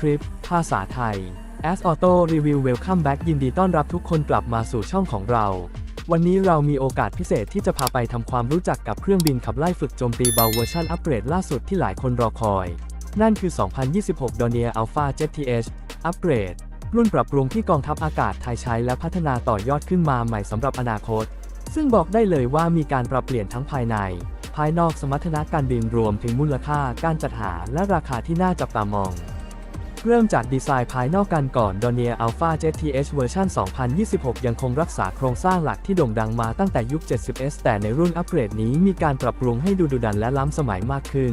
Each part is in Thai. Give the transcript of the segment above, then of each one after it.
คริปต์ภาษาไทย As Auto Review Welcome Back ยินดีต้อนรับทุกคนกลับมาสู่ช่องของเรา วันนี้เรามีโอกาสพิเศษที่จะพาไปทำความรู้จักกับเครื่องบินขับไล่ฝึกโจมตีเบาเวอร์ชันอัปเกรดล่าสุดที่หลายคนรอคอย นั่นคือ 2026 Dornier Alpha Jet TH อัปเกรดรุ่นปรับปรุงที่กองทัพอากาศไทยใช้และพัฒนาต่อยอดขึ้นมาใหม่สำหรับอนาคต ซึ่งบอกได้เลยว่ามีการปรับเปลี่ยนทั้งภายใน ภายนอกสมรรถนะการบินรวมถึงมูลค่าการจัดหาและราคาที่น่าจับตามอง เริ่มจากดีไซน์ภายนอกกันก่อน Dornier Alpha Jet TH เวอร์ชัน2026 ยังคงรักษาโครงสร้างหลักที่โด่งดังมาตั้งแต่ยุค 70S แต่ในรุ่นอัปเกรดนี้มีการปรับปรุงให้ดูดุดันและล้ำสมัยมากขึ้น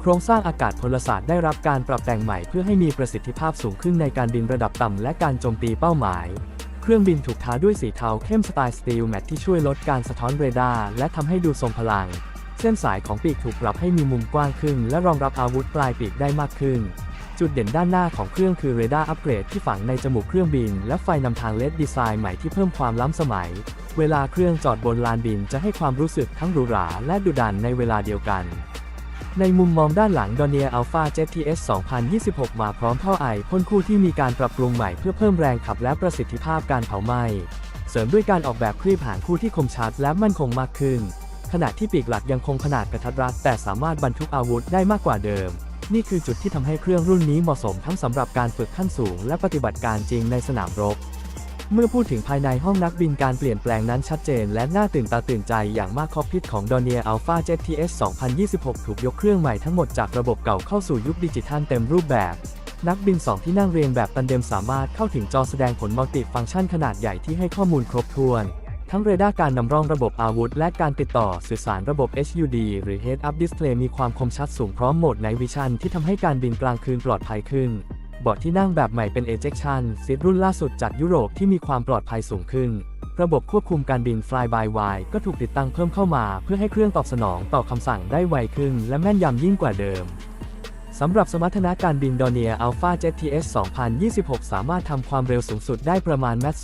โครงสร้างอากาศพลศาสตร์ได้รับการปรับแต่งใหม่เพื่อให้มีประสิทธิภาพสูงขึ้นในการบินระดับต่ำและการโจมตีเป้าหมาย เครื่องบินถูกทาด้วยสีเทาเข้มสไตล์สตีลแมทที่ช่วยลดการสะท้อนเรดาร์และทำให้ดูทรงพลัง เส้นสายของปีกถูกปรับให้มีมุมกว้างขึ้น และรองรับอาวุธปลายปีกได้มากขึ้น จุดเด่นด้านหน้าของเครื่องคือเรดาร์อัปเกรดที่ฝังในจมูกเครื่องบิน และไฟนำทางเลดดีไซน์ใหม่ที่เพิ่มความล้ำสมัย เวลาเครื่องจอดบนลานบินจะให้ความรู้สึกทั้งหรูหราและดุดันในเวลาเดียวกัน ในมุมมองด้านหลัง Dornier Alpha Jet TS 2026 มาพร้อมท่อไอพ่นคู่ที่มีการปรับปรุงใหม่เพื่อเพิ่มแรงขับและประสิทธิภาพการเผาไหม้ เสริมด้วยการออกแบบครีบหางคู่ที่คมชัดและมั่นคงมากขึ้น ขณะที่ปีกหลักยังคงขนาดกระทัดรัดแต่สามารถบรรทุกอาวุธได้มากกว่าเดิม นี่คือจุดที่ทำให้เครื่องรุ่นนี้เหมาะสมทั้งสำหรับการฝึกขั้นสูงและปฏิบัติการจริงในสนามรบ เมื่อพูดถึงภายในห้องนักบินการเปลี่ยนแปลงนั้นชัดเจนและน่าตื่นตาตื่นใจอย่างมากคอพิทของ d o n i e r Alpha Jet TS 2026 ถูกยกเครื่องใหม่ทั้งหมดจากระบบเก่าเข้าสู่ยุคดิจิทัลเต็มรูปแบบ นักบิน 2 ที่นั่งเรียงแบบตันเดมสามารถเข้าถึงจอแสดงผลมัลติฟังก์ชันขนาดใหญ่ที่ให้ข้อมูลครบถ้วน ทั้งเรดาร์การนำร่องระบบอาวุธ และการติดต่อสื่อสารระบบ HUD หรือ Head Up Display มีความคมชัดสูงพร้อมโหมด Night Vision ที่ทำให้การบินกลางคืนปลอดภัยขึ้นเบาะที่นั่งแบบใหม่เป็น Ejection Seat รุ่นล่าสุดจากยุโรปที่มีความปลอดภัยสูงขึ้น ระบบควบคุมการบิน Fly by Wire ก็ถูกติดตั้งเพิ่มเข้ามา เพื่อให้เครื่องตอบสนองต่อคำสั่งได้ไวขึ้น และแม่นยำยิ่งกว่าเดิม สำหรับสมรรถนะการบิน Dornier Alpha Jet TS 2026 สามารถทำความเร็วสูงสุดได้ประมาณแมต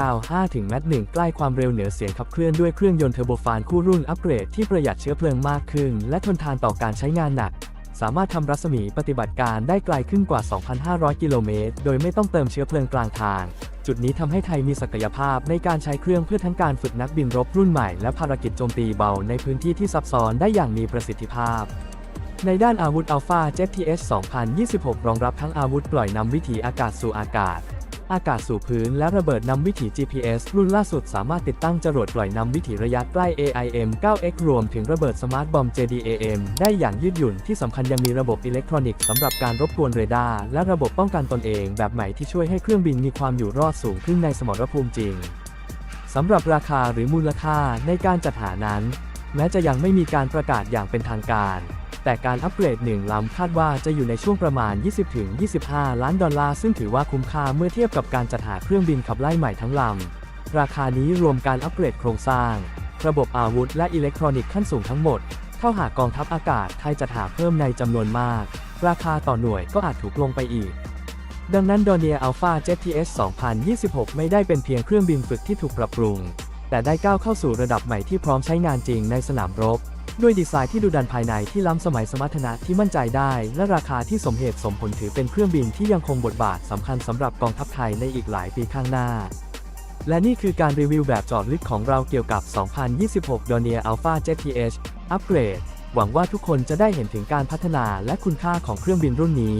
0.95 ถึงแมต1ใกล้ความเร็วเหนือเสียงขับเคลื่อนด้วยเครื่องยนต์เทอร์โบฟานคู่รุ่นอัปเกรดที่ประหยัดเชื้อเพลิงมากขึ้น และทนทานต่อการใช้งานหนัก สามารถทำรัศมีปฏิบัติการได้ไกลขึ้นกว่า 2,500 กิโลเมตร โดยไม่ต้องเติมเชื้อเพลิงกลางทาง จุดนี้ทำให้ไทยมีศักยภาพในการใช้เครื่องเพื่อทั้งการฝึกนักบินรบรุ่นใหม่และภารกิจโจมตีเบาในพื้นที่ที่ซับซ้อนได้อย่างมีประสิทธิภาพ ในด้านอาวุธ Alpha Jet TS 2026 รองรับทั้งอาวุธปล่อยนำวิถีอากาศสู่อากาศ อากาศสู่พื้นและระเบิดนำวิถี GPS รุ่นล่าสุดสามารถติดตั้งจรวดปล่อยนำวิถีระยะใกล้ AIM 9X รวมถึงระเบิดสมาร์ทบอม JDAM ได้อย่างยืดหยุ่นที่สำคัญยังมีระบบอิเล็กทรอนิกส์สำหรับการรบกวนเรดาร์และระบบป้องกันตนเองแบบใหม่ที่ช่วยให้เครื่องบินมีความอยู่รอดสูงขึ้นในสมรภูมิจริงสำหรับราคาหรือมูลค่าในการจัดหานั้น แม้จะยังไม่มีการประกาศอย่างเป็นทางการ แต่การอัปเกรดหนึ่งลำคาดว่าจะอยู่ในช่วงประมาณ 20-25 ล้านดอลลาร์ ซึ่งถือว่าคุ้มค่าเมื่อเทียบกับการจัดหาเครื่องบินขับไล่ใหม่ทั้งลำ ราคานี้รวมการอัปเกรดโครงสร้าง ระบบอาวุธ และอิเล็กทรอนิกส์ขั้นสูงทั้งหมด เท่าหากกองทัพอากาศไทยจัดหาเพิ่มในจำนวนมาก ราคาต่อหน่วยก็อาจถูกลงไปอีกดังนั้น Dornier Alpha Jet TS 2026 ไม่ได้เป็นเพียงเครื่องบินฝึกที่ถูกปรับปรุง แต่ได้ก้าวเข้าสู่ระดับใหม่ที่พร้อมใช้งานจริงในสนามรบ ด้วยดีไซน์ที่ดูดันภายในที่ล้ำสมัยสมรรถนะที่มั่นใจได้ และราคาที่สมเหตุสมผลถือเป็นเครื่องบินที่ยังคงบทบาทสำคัญสำหรับกองทัพไทยในอีกหลายปีข้างหน้า และนี่คือการรีวิวแบบจอดลึกของเราเกี่ยวกับ 2026 Dornier Alpha JTH อัปเกรด หวังว่าทุกคนจะได้เห็นถึงการพัฒนาและคุณค่าของเครื่องบินรุ่นนี้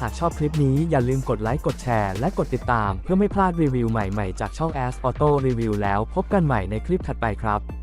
หากชอบคลิปนี้อย่าลืมกดไลค์ กดแชร์ และกดติดตาม เพื่อไม่พลาดรีวิวใหม่ๆ จากช่อง As Auto Review แล้วพบกันใหม่ในคลิปถัดไปครับ